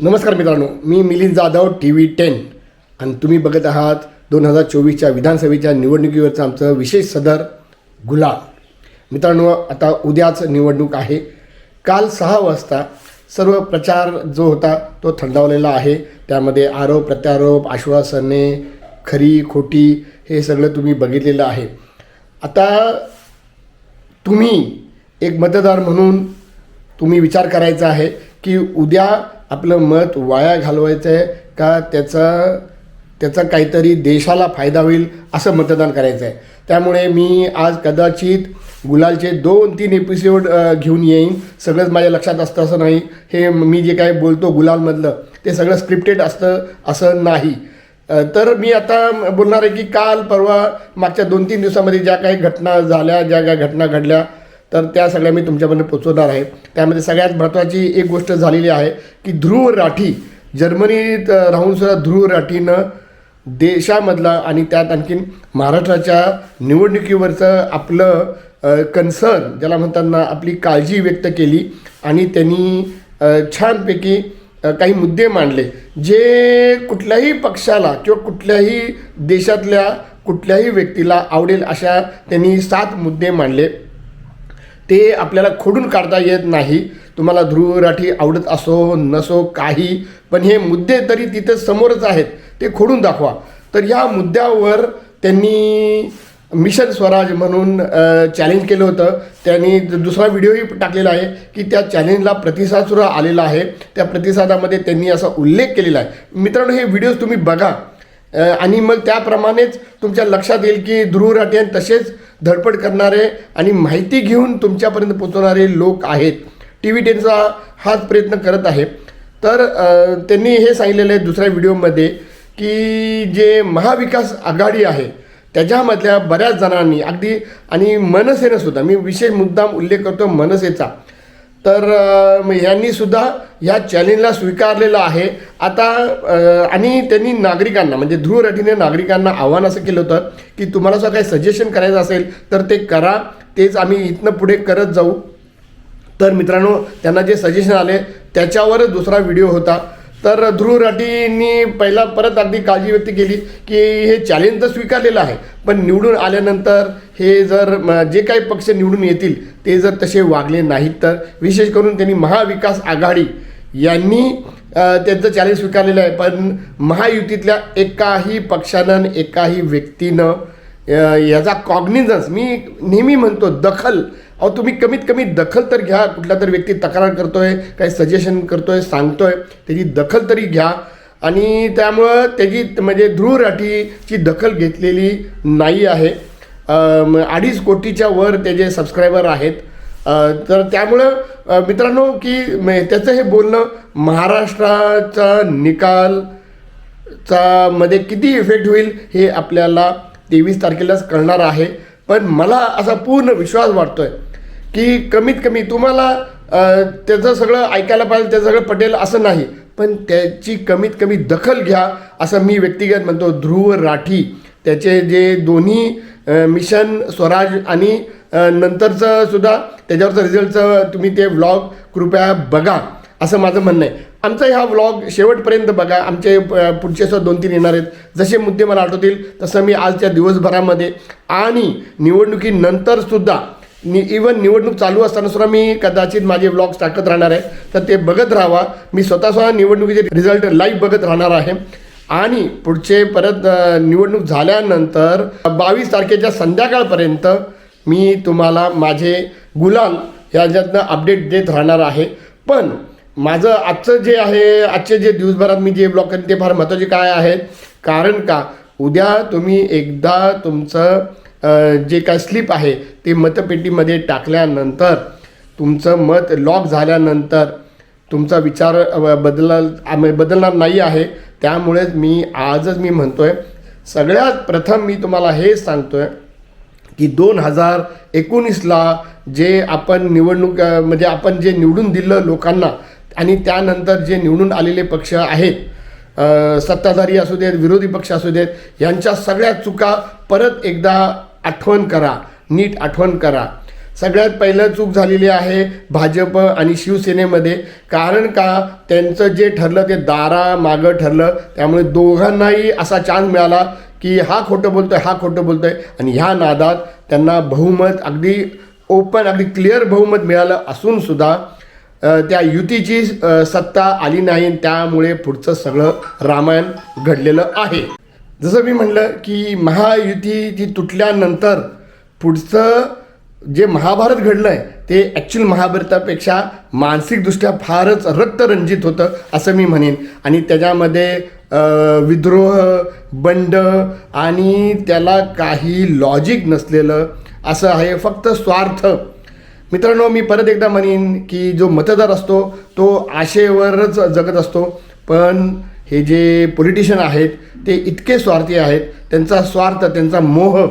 नमस्कार मित्रांनो मी Milind Jadhav T V ten. आणि तुम्ही बघत आहात दोन हजार चोवीसच्या विधानसभेच्या निवडणुकीवरचं आमचं विशेष सदर गुलाल. मित्रांनो आता उद्याच निवडणूक आहे. काल सहा वाजता सर्व प्रचार जो होता तो थंडावलेला आहे. त्यामध्ये आरोप प्रत्यारोप आश्वासने खरी खोटी हे सगळं तुम्ही बघितलेलं आहे. आता तुम्ही एक मतदार म्हणून तुम्ही विचार करायचा आहे की उद्या आपलं मत वाया घालवायचं आहे का त्याचा त्याचा काहीतरी देशाला फायदा होईल असं मतदान करायचं आहे त्यामुळे मी आज कदाचित गुलालचे दोन तीन एपिसोड घेऊन येईन. सगळंच माझ्या लक्षात असतं असं नाही. हे मी जे काय बोलतो गुलालमधलं ते सगळं स्क्रिप्टेड असतं असं नाही. तर मी आता बोलणार आहे की काल परवा मागच्या दोन तीन दिवसामध्ये ज्या काही घटना झाल्या ज्या काही घटना घडल्या तर त्या सगळ्या मी तुमच्यापर्यंत पोचवणार आहे. त्यामध्ये सगळ्यात महत्त्वाची एक गोष्ट झालेली आहे की ध्रुव राठी जर्मनीत राहूनसुद्धा ध्रुव राठीनं देशामधला आणि त्यात आणखीन महाराष्ट्राच्या निवडणुकीवरचं आपलं कन्सर्न ज्याला म्हणताना आपली काळजी व्यक्त केली आणि त्यांनी छानपैकी काही मुद्दे मांडले जे कुठल्याही पक्षाला किंवा कुठल्याही देशातल्या कुठल्याही व्यक्तीला आवडेल अशा त्यांनी सात मुद्दे मांडले. ते आपल्याला खोडून काढता येत नाही. तुम्हाला ध्रुव राठी आवडत असो नसो काही. पण हे मुद्दे तरी तिथे समोरच आहेत ते खोडून दाखवा. तर या मुद्द्यावर त्यांनी मिशन स्वराज म्हणून चॅलेंज केलं होतं. त्यांनी दुसरा व्हिडिओही टाकलेला आहे की त्या चॅलेंजला प्रतिसादसुद्धा आलेला आहे. त्या प्रतिसादामध्ये त्यांनी असा उल्लेख केलेला आहे. मित्रांनो हे व्हिडिओज तुम्ही बघा. आणि मग त्याप्रमाणेच तुमच्या लक्षात येईल की ध्रुव राठी आणि तसेच धडपड करणारे आणि माहिती घेऊन तुमच्यापर्यंत पोचवणारे लोक आहेत. टी व्ही टेनचा हाच प्रयत्न करत आहे. तर त्यांनी हे सांगितलेलं आहे दुसऱ्या व्हिडिओमध्ये की जे महाविकास आघाडी आहे त्याच्यामधल्या बऱ्याच जणांनी अगदी आणि मनसेनं सुद्धा मी विशेष मुद्दाम उल्लेख करतो मनसेचा तर यांनी सुद्धा ह्या चॅलेंजला स्वीकारलेलं आहे. आता आणि त्यांनी नागरिकांना म्हणजे ध्रुव राठीने नागरिकांना आव्हान असं केलं होतं की तुम्हाला जर काही सजेशन करायचं असेल तर ते करा. तेच आम्ही इथनं पुढे करत जाऊ. तर मित्रांनो त्यांना जे सजेशन आले त्याच्यावरच दुसरा व्हिडिओ होता. तर ध्रुव राठींनी पहिला परत अगदी काळजी व्यक्त केली की हे चॅलेंज तर स्वीकारलेलं आहे. पण निवडून आल्यानंतर हे जर जे काही पक्ष निवडून येतील ते जर तसे वागले नाहीत तर विशेष करून त्यांनी महाविकास आघाडी यांनी त्यांचं चॅलेंज स्वीकारलेलं आहे. पण महायुतीतल्या एकाही पक्षानं एकाही व्यक्तीनं याचा कॉग्निझन्स मी नेहमी म्हणतो दखल. अहो तुम्ही कमीत कमी दखल तर घ्या. कुठला तरी व्यक्ती तक्रार करतोय काही सजेशन करतोय सांगतोय त्याची दखल तरी घ्या. आणि त्यामुळं त्याची म्हणजे ध्रुव राठीची दखल घेतलेली नाही आहे. अडीच कोटीच्या वर त्याचे सबस्क्रायबर आहेत. तर त्यामुळं मित्रांनो की म- त्याचं हे बोलणं महाराष्ट्राचा निकाल चा मध्ये किती इफेक्ट होईल हे आपल्याला तेवीस तारखेलाच कळणार आहे. पण मला असा पूर्ण विश्वास वाटतो आहे की कमीत कमी तुम्हाला त्याचं सगळं ऐकायला पाहिजे त्याचं सगळं पटेल असं नाही. पण त्याची कमीत कमी दखल घ्या असं मी व्यक्तिगत म्हणतो. ध्रुव राठी. त्याचे जे दोन्ही मिशन स्वराज आणि नंतरचं सुद्धा त्याच्यावरचं रिझल्टचं तुम्ही ते व्लॉग कृपया बघा असं माझं म्हणणं आहे. आमचा हा व्लॉग शेवटपर्यंत बघा. आमचे पुढचे सुद्धा दोन तीन येणार आहेत. जसे मुद्दे मला आठवतील तसं मी आजच्या दिवसभरामध्ये आणि निवडणुकीनंतर सुद्धा नि इवन निवडणूक चालू असताना सुद्धा मी कदाचित माझे व्लॉग्स टाकत राहणार आहे. तर ते बघत राहावा. मी स्वतः स्वतः निवडणुकीचे रिझल्ट लाईव्ह बघत राहणार आहे. आणि पुढचे परत निवडणूक झाल्यानंतर बावीस तारखेच्या संध्याकाळपर्यंत मी तुम्हाला माझे गुलाल याच्यातनं अपडेट देत राहणार आहे. पण माझं आजचं जे आहे आजचे जे दिवसभरात मी जे ब्लॉग करेन ते फार महत्त्वाचे काय आहेत? कारण का? उद्या तुम्ही एकदा तुमचं जे काय स्लिप आहे ते मतपेटीमध्ये टाकल्यानंतर तुमचं मत लॉक झाल्यानंतर तुमचा विचार बदला बदलणार नाही आहे. त्यामुळेच मी आजच मी म्हणतो आहे सगळ्यात प्रथम मी तुम्हाला हे सांगतो आहे की दोन हजार एकोणीसला जे आपण निवडणूक म्हणजे आपण जे निवडून दिलं लोकांना आणि त्यानंतर जे निवडून आलेले पक्ष आहेत सत्ताधारी असू देत विरोधी पक्ष असू देत यांच्या सगळ्या चुका परत एकदा आठवण करा नीट आठवण करा. सगळ्यात पहिलं चूक झालेली आहे भाजप आणि शिवसेनेमध्ये. कारण का? त्यांचं जे ठरलं ते दारा मागं ठरलं. त्यामुळे दोघांनाही असा चान्स मिळाला की हा खोटं बोलतो आहे हा खोटं बोलतो आहे आणि ह्या नादात त्यांना बहुमत अगदी ओपन अगदी क्लिअर बहुमत मिळालं असूनसुद्धा त्या युतीची सत्ता आली नाही त्यामुळे पुढचं सगळं रामायण घडलेलं आहे. जसं मी म्हणलं की महायुती ती तुटल्यानंतर पुढचं जे महाभारत घडलं आहे ते ॲक्च्युअल महाभारतापेक्षा मानसिकदृष्ट्या फारच रक्तरंजित होतं असं मी म्हणेन. आणि त्याच्यामध्ये विद्रोह बंड आणि त्याला काही लॉजिक नसलेलं असं आहे फक्त स्वार्थ. मित्रांनो मी परत एकदा म्हणेन की जो मतदार असतो तो आशेवरच जगत असतो. पण हे जे पॉलिटिशियन आहेत ते इतके स्वार्थी आहेत त्यांचा स्वार्थ त्यांचा मोह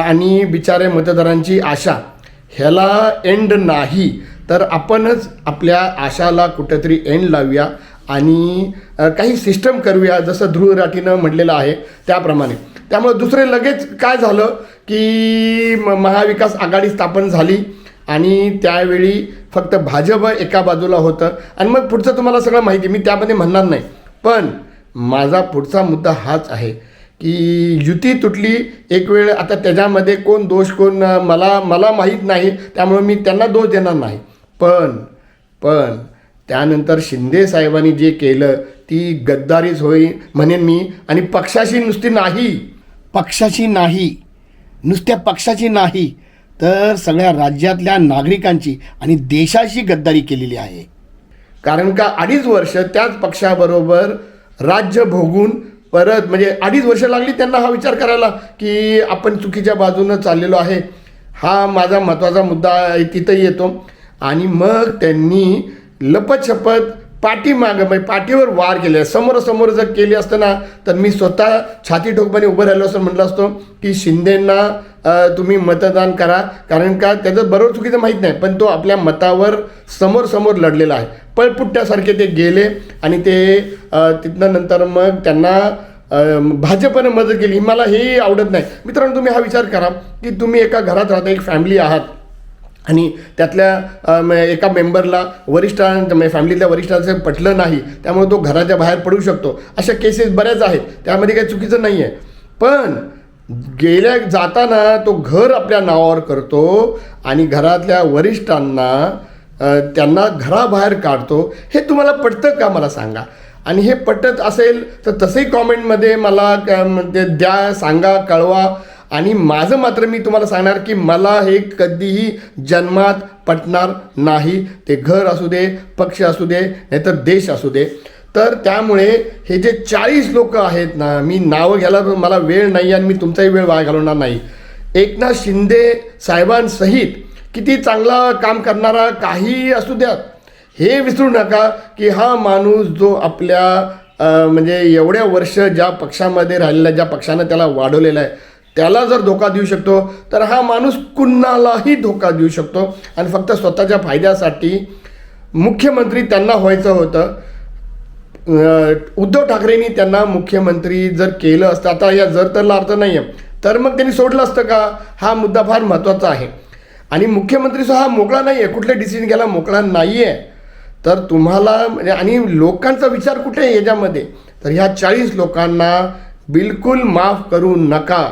आणि बिचारे मतदारांची आशा ह्याला एंड नाही. तर आपणच आपल्या आशाला कुठेतरी एंड लावूया आणि काही सिस्टम करूया जसं ध्रुव राठीनं म्हटलेलं आहे त्याप्रमाणे. त्यामुळे दुसरे लगेच काय झालं की म- महाविकास आघाडी स्थापन झाली आणि त्यावेळी फक्त भाजप एका बाजूला होतं. आणि मग पुढचं तुम्हाला सगळं माहिती मी त्यामध्ये म्हणणार नाही. पण माझा पुढचा मुद्दा हाच आहे. की युती तुटली एक वेळ आता त्याच्यामध्ये कोण दोष कोण मला मला माहीत नाही त्यामुळे मी त्यांना दोष देणार नाही. पण पण त्यानंतर शिंदे साहेबांनी जे केलं ती गद्दारीच होई म्हणेन मी. आणि पक्षाशी नुसती नाही पक्षाशी नाही नुसत्या पक्षाची नाही तर सगळ्या राज्यातल्या नागरिकांची आणि देशाची गद्दारी केलेली आहे. कारण का अडीच वर्ष त्याच पक्षाबरोबर राज्य भोगून परत म्हणजे अडीच वर्ष लागली त्यांना हा विचार करायला की आपण चुकीच्या बाजूनं चाललेलो आहे. हा माझा महत्त्वाचा मुद्दा तिथं येतो. आणि मग त्यांनी लपतछपत पाठीमागं म्हणजे पाठीवर वार केले. समोरासमोर जर केली असताना तर मी स्वतः छाती ठोकपणे उभं राहिलो असं म्हटलं असतो की शिंदेंना तुम्ही मतदान करा. कारण का त्याचं बरोबर चुकीचं माहीत नाही पण तो आपल्या मतावर समोर समोर लढलेला आहे. पळपुट्ट्यासारखे ते गेले आणि ते तिथनं नंतर मग त्यांना भाजपनं मदत केली. मला हेही आवडत नाही. मित्रांनो तुम्ही हा विचार करा की तुम्ही एका घरात राहता एक फॅमिली आहात. आणि त्यातल्या एका मेंबरला वरिष्ठां म्हणजे फॅमिलीतल्या वरिष्ठांचं पटलं नाही त्यामुळे तो घराच्या बाहेर पडू शकतो. अशा केसेस बऱ्याच आहेत. त्यामध्ये काही चुकीचं नाही आहे पण गेल्या जाताना तो घर आपल्या नावावर करतो आणि घरातल्या वरिष्ठांना त्यांना घराबाहेर काढतो. हे तुम्हाला पटतं का मला सांगा? आणि हे पटत असेल तर तसंही कॉमेंटमध्ये मला क- म्हणजे द्या सांगा कळवा. आणि माझं मात्र मी तुम्हाला सांगणार की मला हे कधीही जन्मात पटणार नाही. ते घर असू दे पक्ष असू दे नाहीतर देश असू दे. तर त्यामुळे हे जे चाळीस लोक आहेत ना मी नावं घ्यायला मला वेळ नाही आणि मी तुमचाही वेळ वाया घालवणार नाही. एकनाथ शिंदे साहेबांसहित किती चांगला काम करणारा काही असू द्यात. हे विसरू नका की हा माणूस जो आपल्या म्हणजे एवढ्या वर्ष ज्या पक्षामध्ये राहिलेला ज्या पक्षानं त्याला वाढवलेला आहे त्याला जर धोका देऊ शकतो तर हा माणूस कुणालाही धोका देऊ शकतो. आणि फक्त स्वतःच्या फायद्यासाठी मुख्यमंत्री त्यांना व्हायचं होतं. उद्धव ठाकरेंनी त्यांना मुख्यमंत्री जर केलं असतं आता या जर तरला अर्थ नाही आहे तर मग त्यांनी सोडलं असतं का? हा मुद्दा फार महत्त्वाचा आहे. आणि मुख्यमंत्री हा मोकळा नाही आहे कुठले डिसिजन घ्यायला मोकळा नाही आहे तर तुम्हाला म्हणजे आणि लोकांचा विचार कुठे आहे याच्यामध्ये? तर ह्या चाळीस लोकांना बिलकुल माफ करू नका.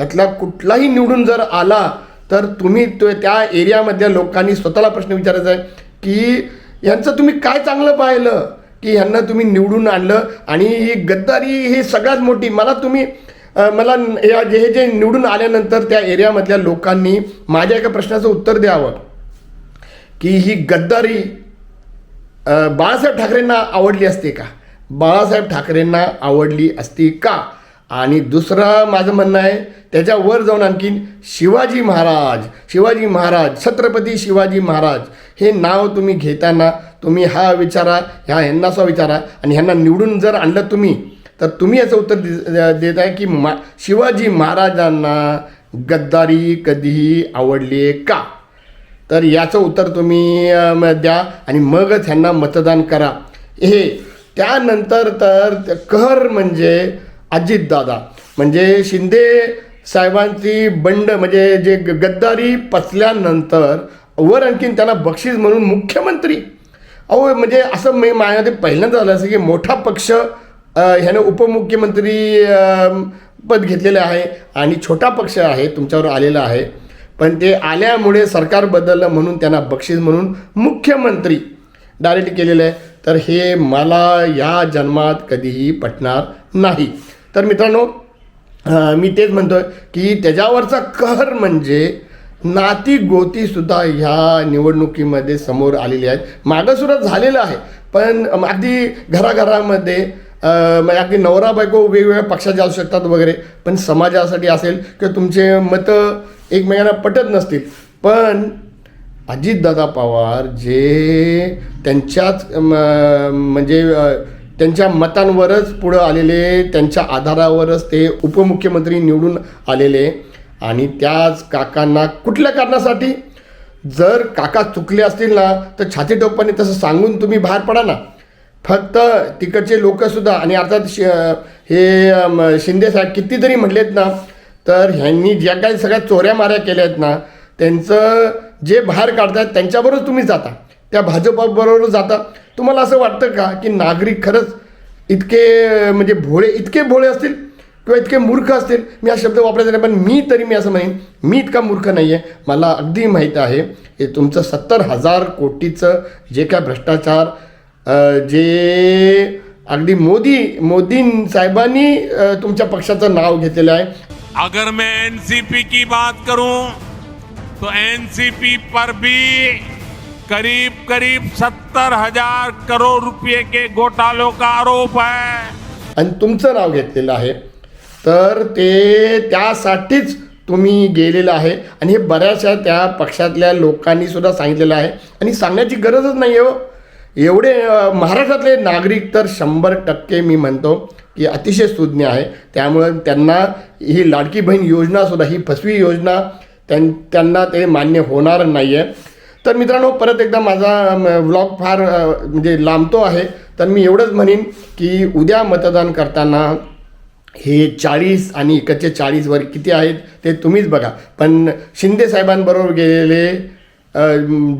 यातला कुठलाही निवडून जर आला तर तुम्ही तो त्या एरियामधल्या लोकांनी स्वतःला प्रश्न विचारायचा आहे की यांचं तुम्ही काय चांगलं पाहिलं? की ह्यांना तुम्ही निवडून आणलं? आणि ही गद्दारी ही सगळ्यात मोठी. मला तुम्ही मला या जे हे जे निवडून आल्यानंतर त्या एरियामधल्या लोकांनी माझ्या एका प्रश्नाचं उत्तर द्यावं. की ही गद्दारी बाळासाहेब ठाकरेंना आवडली असते का? बाळासाहेब ठाकरेंना आवडली असती का? आणि दुसरं माझं म्हणणं आहे त्याच्यावर जाऊन आणखीन शिवाजी महाराज शिवाजी महाराज छत्रपती शिवाजी महाराज हे नाव तुम्ही घेताना तुम्ही हा विचारा ह्या ह्यांना असा विचारा आणि ह्यांना निवडून जर आणलं तुम्ही तर तुम्ही याचं उत्तर देत आहे की मा शिवाजी महाराजांना गद्दारी कधीही आवडली का? तर याचं उत्तर तुम्ही द्या आणि मगच ह्यांना मतदान करा. हे त्यानंतर तर कहर म्हणजे अजितदादा म्हणजे शिंदे साहेबांची बंड म्हणजे जे गद्दारी पचल्यानंतर वर आणखीन त्यांना बक्षीस म्हणून मुख्यमंत्री. अहो म्हणजे असं मी माझ्यामध्ये पहिल्यांदा झालं असं की मोठा पक्ष ह्याने उपमुख्यमंत्री पद घेतलेलं आहे आणि छोटा पक्ष आहे तुमच्यावर आलेला आहे. पण ते आल्यामुळे सरकार बदललं म्हणून त्यांना बक्षीस म्हणून मुख्यमंत्री डायरेक्ट केलेलं आहे. तर हे मला या जन्मात कधीही पटणार नाही. तर मित्रांनो मी तेच म्हणतो आहे की त्याच्यावरचा कहर म्हणजे नाती गोतीसुद्धा ह्या निवडणुकीमध्ये समोर आलेली आहेत. मागंसुद्धा झालेलं आहे. पण अगदी घराघरामध्ये म्हणजे अगदी नवरा बायको वेगवेगळ्या पक्षाचे असू शकतात वगैरे पण समाजासाठी असेल किंवा तुमचे मतं एकमेकांना पटत नसतील. पण अजितदादा पवार जे त्यांच्याच म्हणजे त्यांच्या मतांवरच पुढं आलेले त्यांच्या आधारावरच ते उपमुख्यमंत्री निवडून आलेले. आणि त्याच काकांना कुठल्या कारणासाठी? जर काका चुकले असतील ना तर छाती टोपाने तसं सांगून तुम्ही बाहेर पडा ना. फक्त तिकडचे लोकसुद्धा आणि अर्थात श हे शिंदेसाहेब कितीतरी म्हटलेत ना तर ह्यांनी ज्या काही सगळ्या चोऱ्या माऱ्या केल्या आहेत ना त्यांचं जे बाहेर काढतात त्यांच्याबरोबर तुम्ही जाता. त्या भाजपाबरोबर जाता. तुम्हाला असं वाटतं का की नागरिक खरंच इतके म्हणजे भोळे इतके भोळे असतील किंवा इतके मूर्ख असतील? मी हा शब्द वापरायचा नाही पण मी तरी मी असं म्हणेन मी इतका मूर्ख नाही आहे मला अगदी माहीत आहे हे तुमचं सत्तर हजार कोटीचं जे काय भ्रष्टाचार जे अगदी मोदी मोदी साहेबांनी तुमच्या पक्षाचं नाव घेतलेलं आहे. अगर मैं एनसीपी की बात करूं तो एनसीपी पर भी करीब करीब सत्तर हजार करोड़ रुपये के घोटालों का आरोप आहे आणि तुमचं नाव घेतलेलं आहे. तर ते त्यासाठीच तुम्ही गेलेलं आहे. आणि हे बऱ्याचशा त्या पक्षातल्या लोकांनी सुद्धा सांगितलेलं आहे. आणि सांगण्याची गरजच नाही आहे हो. एवढे महाराष्ट्रातले नागरिक तर शंभर टक्के मी म्हणतो की अतिशय सुज्ञ आहे. त्यामुळं त्यांना ही लाडकी बहीण योजनासुद्धा ही फसवी योजना त्यां त्यांना ते मान्य होणार नाही आहे तर मित्रांनो परत एकदा माझा व्लॉग फार म्हणजे लांबतो आहे. तर मी एवढंच म्हणेन की उद्या मतदान करताना हे चाळीस आणि इकडचे चाळीस वर किती आहेत ते तुम्हीच बघा. पण शिंदे साहेबांबरोबर गेलेले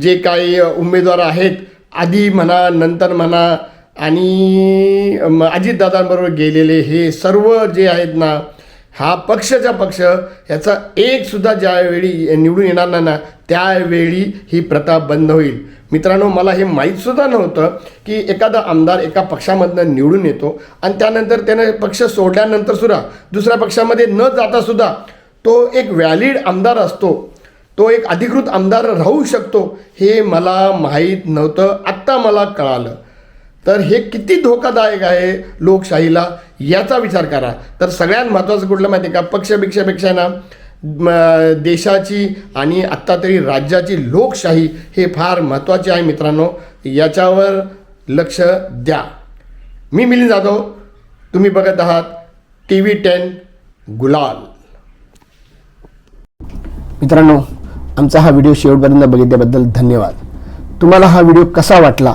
जे काही उमेदवार आहेत आधी म्हणा नंतर म्हणा आणि अजितदादांबरोबर गेलेले हे सर्व जे आहेत ना हा पक्षाचा पक्ष ह्याचा एकसुद्धा ज्यावेळी निवडून येणार नाही ना त्यावेळी ही प्रथा बंद होईल. मित्रांनो मला हे माहीतसुद्धा नव्हतं की एखादा आमदार एका पक्षामधनं निवडून येतो आणि त्यानंतर त्याने पक्ष सोडल्यानंतर सुद्धा दुसऱ्या पक्षामध्ये न जाता सुद्धा तो एक व्हॅलिड आमदार असतो. तो एक अधिकृत आमदार राहू शकतो हे मला माहीत नव्हतं. आत्ता मला कळालं. तर हे किती धोकादायक आहे लोकशाहीला याचा विचार करा. तर सगळ्यात महत्त्वाचं कुठलं माहिती आहे का? पक्षपेक्षापेक्षा ना. देशाची आणि आत्ता तरी राज्याची लोकशाही हे फार महत्त्वाचे आहे मित्रांनो. याच्यावर लक्ष द्या. मी मिलिंद जाधव तुम्ही बघत आहात टी व्ही टेन गुलाल. मित्रांनो आमचा हा व्हिडिओ शेवटपर्यंत बघितल्याबद्दल धन्यवाद. तुम्हाला हा व्हिडिओ कसा वाटला?